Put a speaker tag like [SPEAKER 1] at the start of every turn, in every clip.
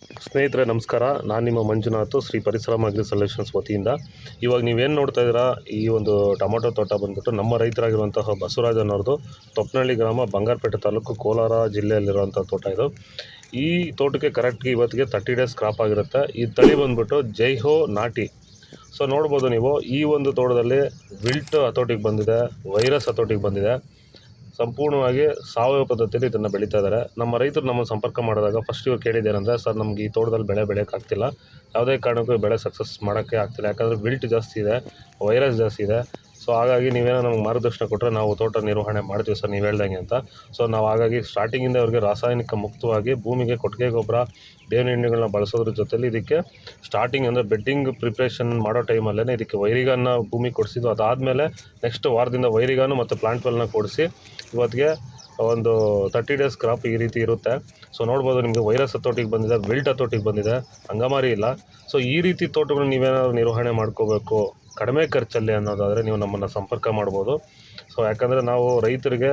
[SPEAKER 1] ಸ್ನೇಹಿತರೆ, ನಮಸ್ಕಾರ. ನಾನು ನಿಮ್ಮ ಮಂಜುನಾಥ್, ಶ್ರೀ ಪರಿಶ್ರಮ ಅಗ್ರಿ ಸೊಲ್ಯೂಷನ್ಸ್ ವತಿಯಿಂದ. ಇವಾಗ ನೀವೇನು ನೋಡ್ತಾ ಇದ್ದೀರಾ, ಈ ಒಂದು ಟೊಮೊಟೊ ತೋಟ ಬಂದ್ಬಿಟ್ಟು ನಮ್ಮ ರೈತರಾಗಿರುವಂತಹ ಬಸವರಾಜ್ ಅನ್ನೋರ್ದು ತೊಪ್ಪನಹಳ್ಳಿ ಗ್ರಾಮ ಬಂಗಾರಪೇಟೆ ತಾಲೂಕು ಕೋಲಾರ ಜಿಲ್ಲೆಯಲ್ಲಿರುವಂಥ ತೋಟ ಇದು. ಈ ತೋಟಕ್ಕೆ ಕರೆಕ್ಟ್ಗೆ ಇವತ್ತಿಗೆ ತರ್ಟಿ ಡೇಸ್ ಕ್ರಾಪ್ ಆಗಿರುತ್ತೆ. ಈ ತಳಿ ಬಂದ್ಬಿಟ್ಟು ಜೈಹೋ ನಾಟಿ. ಸೊ, ನೋಡ್ಬೋದು ನೀವು, ಈ ಒಂದು ತೋಟದಲ್ಲಿ ವಿಲ್ಟ್ ಹತೋಟಿಗೆ ಬಂದಿದೆ, ವೈರಸ್ ಹತೋಟಿಗೆ ಬಂದಿದೆ. ಸಂಪೂರ್ಣವಾಗಿ ಸಾವಯವ ಪದ್ಧತಿಯಲ್ಲಿ ಇದನ್ನು ಬೆಳೀತಾ ಇದ್ದಾರೆ ನಮ್ಮ ರೈತರು ನಮ್ಮನ್ನು ಸಂಪರ್ಕ ಮಾಡಿದಾಗ ಫಸ್ಟ್ ಇವ್ರು ಕೇಳಿದ್ದೇನೆಂದರೆ ಸರ್, ನಮ್ಗೆ ಈ ತೋಟದಲ್ಲಿ ಬೆಳೆ ಬೆಳೆಯೋಕ್ಕಾಗ್ತಿಲ್ಲ ಯಾವುದೇ ಕಾರಣಕ್ಕೂ ಬೆಳೆ ಸಕ್ಸಸ್ ಮಾಡೋಕ್ಕೆ ಆಗ್ತಿಲ್ಲ. ಯಾಕಂದರೆ ವಿಲ್ಟ್ ಜಾಸ್ತಿ ಇದೆ ವೈರಸ್ ಜಾಸ್ತಿ ಇದೆ. ಸೊ ಹಾಗಾಗಿ ನೀವೇನೋ ನಮ್ಗೆ ಮಾರ್ಗದರ್ಶನ ಕೊಟ್ಟರೆ ನಾವು ತೋಟ ನಿರ್ವಹಣೆ ಮಾಡ್ತೀವಿ ಸರ್, ನೀವು ಹೇಳ್ದಂಗೆ ಅಂತ. ಸೊ ನಾವು ಹಾಗಾಗಿ ಸ್ಟಾರ್ಟಿಂಗಿಂದ ಅವ್ರಿಗೆ ರಾಸಾಯನಿಕ ಮುಕ್ತವಾಗಿ ಭೂಮಿಗೆ ಕೊಟ್ಟಿಗೆ ಗೊಬ್ಬರ ಬೇವಿನ ಎಣ್ಣೆಗಳನ್ನ ಬಳಸೋದ್ರ ಜೊತೆಲಿ ಇದಕ್ಕೆ ಸ್ಟಾರ್ಟಿಂಗ್ ಅಂದರೆ ಬೆಡ್ಡಿಂಗ್ ಪ್ರಿಪ್ರೇಷನ್ ಮಾಡೋ ಟೈಮಲ್ಲೇ ಇದಕ್ಕೆ ವೈರಿಗನ್ನ ಭೂಮಿ ಕೊಡಿಸಿದ್ದು ಅದಾದಮೇಲೆ ನೆಕ್ಸ್ಟ್ ವಾರದಿಂದ ವೈರಿಗಾನು ಮತ್ತು ಪ್ಲಾಂಟ್ ವೆಲ್ನ ಕೊಡಿಸಿ ಇವತ್ತಿಗೆ ಒಂದು ತರ್ಟಿ ಡೇಸ್ ಕ್ರಾಪ್ ಈ ರೀತಿ ಇರುತ್ತೆ. ಸೊ ನೋಡ್ಬೋದು ನಿಮಗೆ ವೈರಸ್ ಹತೋಟಿಗೆ ಬಂದಿದೆ ವಿಲ್ಟ್ ಹತೋಟಿಗೆ ಬಂದಿದೆ, ಹಂಗಾಮಾರಿ ಇಲ್ಲ. ಸೊ ಈ ರೀತಿ ತೋಟಗಳನ್ನ ನೀವೇನಾದ್ರು ನಿರ್ವಹಣೆ ಮಾಡ್ಕೋಬೇಕು. ಕಡಿಮೆ ಖರ್ಚಲ್ಲಿ ಅನ್ನೋದಾದರೆ ನೀವು ನಮ್ಮನ್ನು ಸಂಪರ್ಕ ಮಾಡ್ಬೋದು. ಸೊ ಯಾಕಂದರೆ ನಾವು ರೈತರಿಗೆ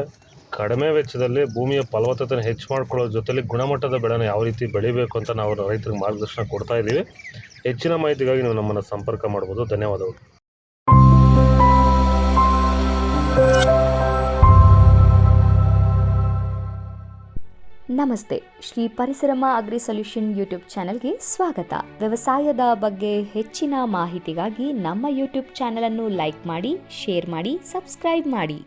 [SPEAKER 1] ಕಡಿಮೆ ವೆಚ್ಚದಲ್ಲಿ ಭೂಮಿಯ ಫಲವತ್ತತೆಯನ್ನು ಹೆಚ್ಚು ಮಾಡ್ಕೊಳ್ಳೋ ಜೊತೆಲಿ ಗುಣಮಟ್ಟದ ಬೆಳೆನ ಯಾವ ರೀತಿ ಬೆಳಿಬೇಕು ಅಂತ ನಾವು ರೈತರಿಗೆ ಮಾರ್ಗದರ್ಶನ ಕೊಡ್ತಾ ಇದ್ದೀವಿ. ಹೆಚ್ಚಿನ ಮಾಹಿತಿಗಾಗಿ ನೀವು ನಮ್ಮನ್ನು ಸಂಪರ್ಕ ಮಾಡ್ಬೋದು. ಧನ್ಯವಾದಗಳು.
[SPEAKER 2] ನಮಸ್ತೆ. Shri Parisarama agri solution YouTube ಚಾನೆಲ್ಗೆ ಸ್ವಾಗತ. ವ್ಯವಸಾಯದ ಬಗ್ಗೆ ಹೆಚ್ಚಿನ ಮಾಹಿತಿಗಾಗಿ ನಮ್ಮ ಯೂಟ್ಯೂಬ್ ಚಾನೆಲನ್ನು ಲೈಕ್ ಮಾಡಿ, ಶೇರ್ ಮಾಡಿ, ಸಬ್ಸ್ಕ್ರೈಬ್ ಮಾಡಿ.